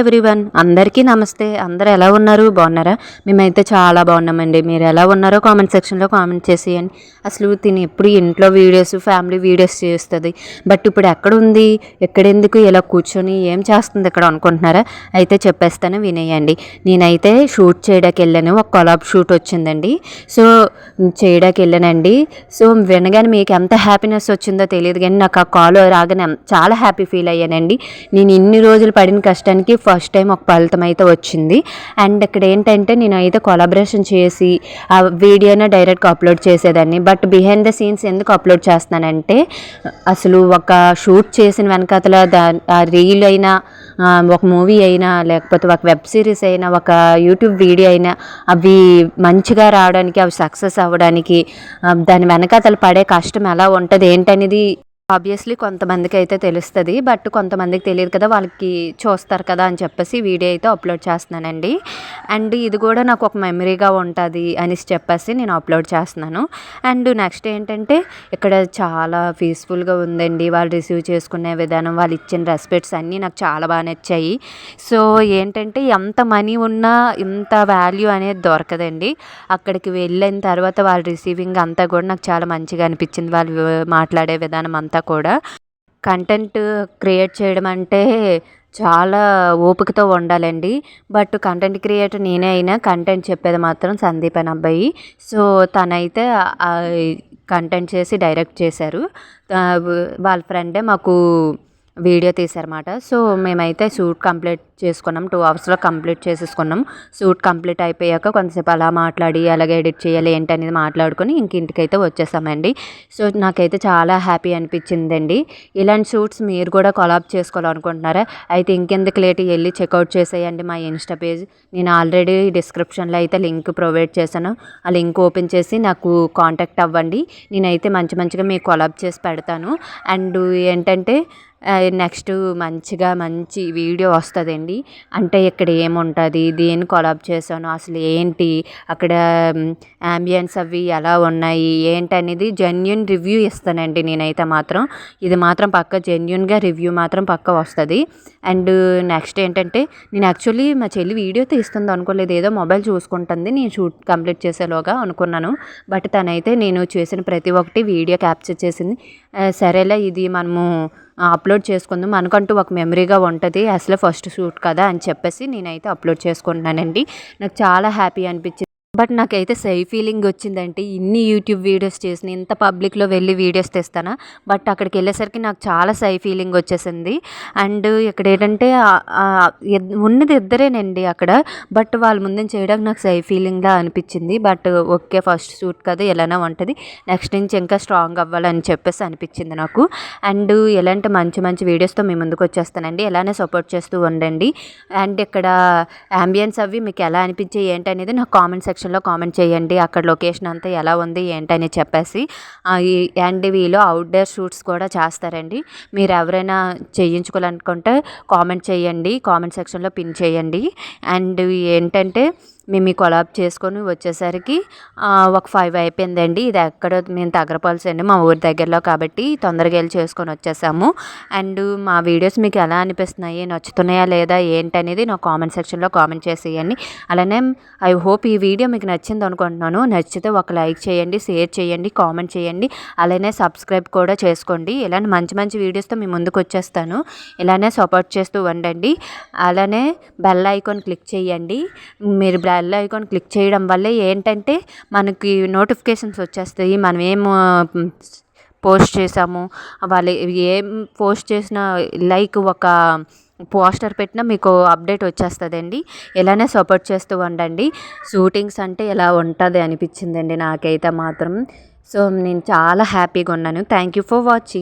Everyone అందరికీ నమస్తే. అందరు ఎలా ఉన్నారు? బాగున్నారా? మేమైతే చాలా బాగున్నామండి. మీరు ఎలా ఉన్నారో కామెంట్ సెక్షన్లో కామెంట్ చేసేయండి. అసలు తిని ఎప్పుడు ఇంట్లో వీడియోస్ ఫ్యామిలీ వీడియోస్ చేస్తుంది. బట్ ఇప్పుడు ఎక్కడ ఉంది ఎక్కడెందుకు? ఇలా కూర్చొని ఏం చేస్తుంది ఇక్కడ అనుకుంటున్నారా? అయితే చెప్పేస్తాను వినేయండి. నేనైతే షూట్ చేయడానికి వెళ్ళాను. ఒక కొలాబ్ షూట్ వచ్చిందండి. సో చేయడానికి వెళ్ళానండి. సో వినగానే మీకు ఎంత హ్యాపీనెస్ వచ్చిందో తెలియదు. కానీ నాకు ఆ కాల్ రాగానే చాలా హ్యాపీ ఫీల్ అయ్యానండి. నేను ఇన్ని రోజులు పడిన కష్టానికి ఫస్ట్ టైం ఒక ఫలితం అయితే వచ్చింది. అండ్ ఇక్కడ ఏంటంటే నేను అయితే కొలాబరేషన్ చేసి ఆ వీడియోని డైరెక్ట్గా అప్లోడ్ చేసేదాన్ని. బట్ బిహైండ్ ద సీన్స్ ఎందుకు అప్లోడ్ చేస్తున్నానంటే అసలు ఒక షూట్ చేసిన వెనకాతల దా ఆ రీల్ అయినా ఒక మూవీ అయినా లేకపోతే ఒక వెబ్ సిరీస్ అయినా ఒక యూట్యూబ్ వీడియో అయినా అవి మంచిగా రావడానికి అవి సక్సెస్ అవ్వడానికి దాని వెనకాతలు పడే కష్టం ఎలా ఉంటుంది ఏంటనేది ఆబ్వియస్లీ కొంతమందికి అయితే తెలుస్తుంది బట్ కొంతమందికి తెలియదు కదా వాళ్ళకి చూస్తారు కదా అని చెప్పేసి వీడియో అయితే అప్లోడ్ చేస్తున్నానండి. అండ్ ఇది కూడా నాకు ఒక మెమరీగా ఉంటుంది అనేసి చెప్పేసి నేను అప్లోడ్ చేస్తున్నాను. అండ్ నెక్స్ట్ ఏంటంటే ఇక్కడ చాలా పీస్ఫుల్గా ఉందండి. వాళ్ళు రిసీవ్ చేసుకునే విధానం వాళ్ళు ఇచ్చిన రెస్పెక్ట్స్ అన్నీ నాకు చాలా బాగా నచ్చాయి. సో ఏంటంటే ఎంత మనీ ఉన్నా ఇంత వాల్యూ అనేది దొరకదండి. అక్కడికి వెళ్ళిన తర్వాత వాళ్ళ రిసీవింగ్ అంతా కూడా నాకు చాలా మంచిగా అనిపించింది. వాళ్ళు మాట్లాడే విధానం అంతా అంతా కూడా. కంటెంట్ క్రియేట్ చేయడం అంటే చాలా ఓపికతో ఉండాలండి. బట్ కంటెంట్ క్రియేటర్ నేనే అయినా కంటెంట్ చెప్పేది మాత్రం సందీప్ అని అబ్బాయి. సో తనైతే కంటెంట్ చేసి డైరెక్ట్ చేశారు. వాళ్ళ ఫ్రెండే మాకు వీడియో తీశారన్నమాట. సో మేమైతే షూట్ కంప్లీట్ చేసుకున్నాం. టూ అవర్స్లో కంప్లీట్ చేసేసుకున్నాం. షూట్ కంప్లీట్ అయిపోయాక కొంతసేపు అలా మాట్లాడి అలాగే ఎడిట్ చేయాలి ఏంటి అనేది మాట్లాడుకొని ఇంక ఇంటికైతే వచ్చేసామండి. సో నాకైతే చాలా హ్యాపీ అనిపించిందండి. ఇలాంటి షూట్స్ మీరు కూడా కొలాబ్ చేసుకోవాలనుకుంటున్నారా? అయితే ఇంకెందుకు లేట్ వెళ్ళి చెక్అవుట్ చేసేయండి మా ఇన్స్టా పేజ్ నేను ఆల్రెడీ డిస్క్రిప్షన్లో అయితే లింక్ ప్రొవైడ్ చేశాను. ఆ లింక్ ఓపెన్ చేసి నాకు కాంటాక్ట్ అవ్వండి. నేనైతే మంచి మంచిగా మీకు కొలాబ్ చేసి పెడతాను. అండ్ ఏంటంటే నెక్స్ట్ మంచిగా మంచి వీడియో వస్తుందండి. అంటే ఇక్కడ ఏముంటుంది? దేని కొలాబ్ చేశాను? అసలు ఏంటి? అక్కడ యాంబియన్స్ అవి ఎలా ఉన్నాయి? ఏంటి అనేది జెన్యున్ రివ్యూ ఇస్తానండి నేనైతే మాత్రం. ఇది మాత్రం పక్క జెన్యున్గా రివ్యూ మాత్రం పక్క వస్తుంది. అండ్ నెక్స్ట్ ఏంటంటే నేను యాక్చువల్లీ మా చెల్లి వీడియో తీస్తుంది అనుకోలేదు. ఏదో మొబైల్ చూసుకుంటుంది. నేను షూట్ కంప్లీట్ చేసేలోగా అనుకున్నాను. బట్ తనైతే నేను చేసిన ప్రతి ఒక్కటి వీడియో క్యాప్చర్ చేసింది. సరేలే ఇది మనము అప్లోడ్ చేసుకుందాం. మనకంటూ ఒక మెమరీగా ఉంటుంది. అసలు ఫస్ట్ షూట్ కదా అని చెప్పేసి నేనైతే అప్లోడ్ చేసుకుంటున్నానండి. నాకు చాలా హ్యాపీ అనిపించింది. బట్ నాకైతే సై ఫీలింగ్ వచ్చిందంటే ఇన్ని యూట్యూబ్ వీడియోస్ చేసిన ఇంత పబ్లిక్లో వెళ్ళి వీడియోస్ తెస్తానా? బట్ అక్కడికి వెళ్ళేసరికి నాకు చాలా సై ఫీలింగ్ వచ్చేసింది. అండ్ ఇక్కడ ఏంటంటే ఉన్నది ఇద్దరేనండి అక్కడ. బట్ వాళ్ళ ముందు చేయడానికి నాకు సై ఫీలింగ్లా అనిపించింది. బట్ ఓకే ఫస్ట్ షూట్ కదా ఎలానో ఉంటుంది. నెక్స్ట్ నుంచి ఇంకా స్ట్రాంగ్ అవ్వాలని చెప్పేసి అనిపించింది నాకు. అండ్ ఎలాంటి మంచి మంచి వీడియోస్తో మీ ముందుకు వచ్చేస్తానండి. ఎలానే సపోర్ట్ చేస్తూ ఉండండి. అండ్ ఇక్కడ అంబియన్స్ అవి మీకు ఎలా అనిపించాయి ఏంటనేది నాకు కామెంట్ సెక్షన్ సెక్షన్లో కామెంట్ చేయండి. అక్కడ లొకేషన్ అంతా ఎలా ఉంది ఏంటని చెప్పేసి. అండ్ వీళ్ళు అవుట్డోర్ షూట్స్ కూడా చేస్తారండి. మీరు ఎవరైనా చేయించుకోవాలనుకుంటే కామెంట్ చేయండి. కామెంట్ సెక్షన్లో పిన్ చేయండి. అండ్ ఏంటంటే మేము కొలాబ్ చేసుకొని వచ్చేసరికి ఒక ఫైవ్ అయిపోయిందండి. ఇది ఎక్కడ మేము తగ్గరపాల్సి అండి మా ఊరి దగ్గరలో కాబట్టి తొందరగా వెళ్ళి చేసుకొని వచ్చేసాము. అండ్ మా వీడియోస్ మీకు ఎలా అనిపిస్తున్నాయి నచ్చుతున్నాయా లేదా ఏంటనేది నా కామెంట్ సెక్షన్లో కామెంట్ చేసేయండి. అలానే ఐ హోప్ ఈ వీడియో మీకు నచ్చింది అనుకుంటున్నాను. నచ్చితే ఒక లైక్ చేయండి షేర్ చేయండి కామెంట్ చేయండి. అలానే సబ్స్క్రైబ్ కూడా చేసుకోండి. ఇలానే మంచి మంచి వీడియోస్తో మీ ముందుకు వచ్చేస్తాను. ఇలానే సపోర్ట్ చేస్తూ ఉండండి. అలానే బెల్ ఐకాన్ క్లిక్ చేయండి. మీరు బెల్ ఐకాన్ క్లిక్ చేయడం వల్ల ఏంటంటే మనకి నోటిఫికేషన్స్ వచ్చేస్తాయి. మనం ఏం పోస్ట్ చేసాము వాళ్ళు ఏం పోస్ట్ చేసిన లైక్ ఒక పోస్టర్ పెట్టినా మీకు అప్డేట్ వచ్చేస్తుందండి. ఇలానే సపోర్ట్ చేస్తూ ఉండండి. షూటింగ్స్ అంటే ఇలా ఉంటుంది అనిపించిందండి నాకైతే మాత్రం. సో నేను చాలా హ్యాపీగా ఉన్నాను. Thank you for watching.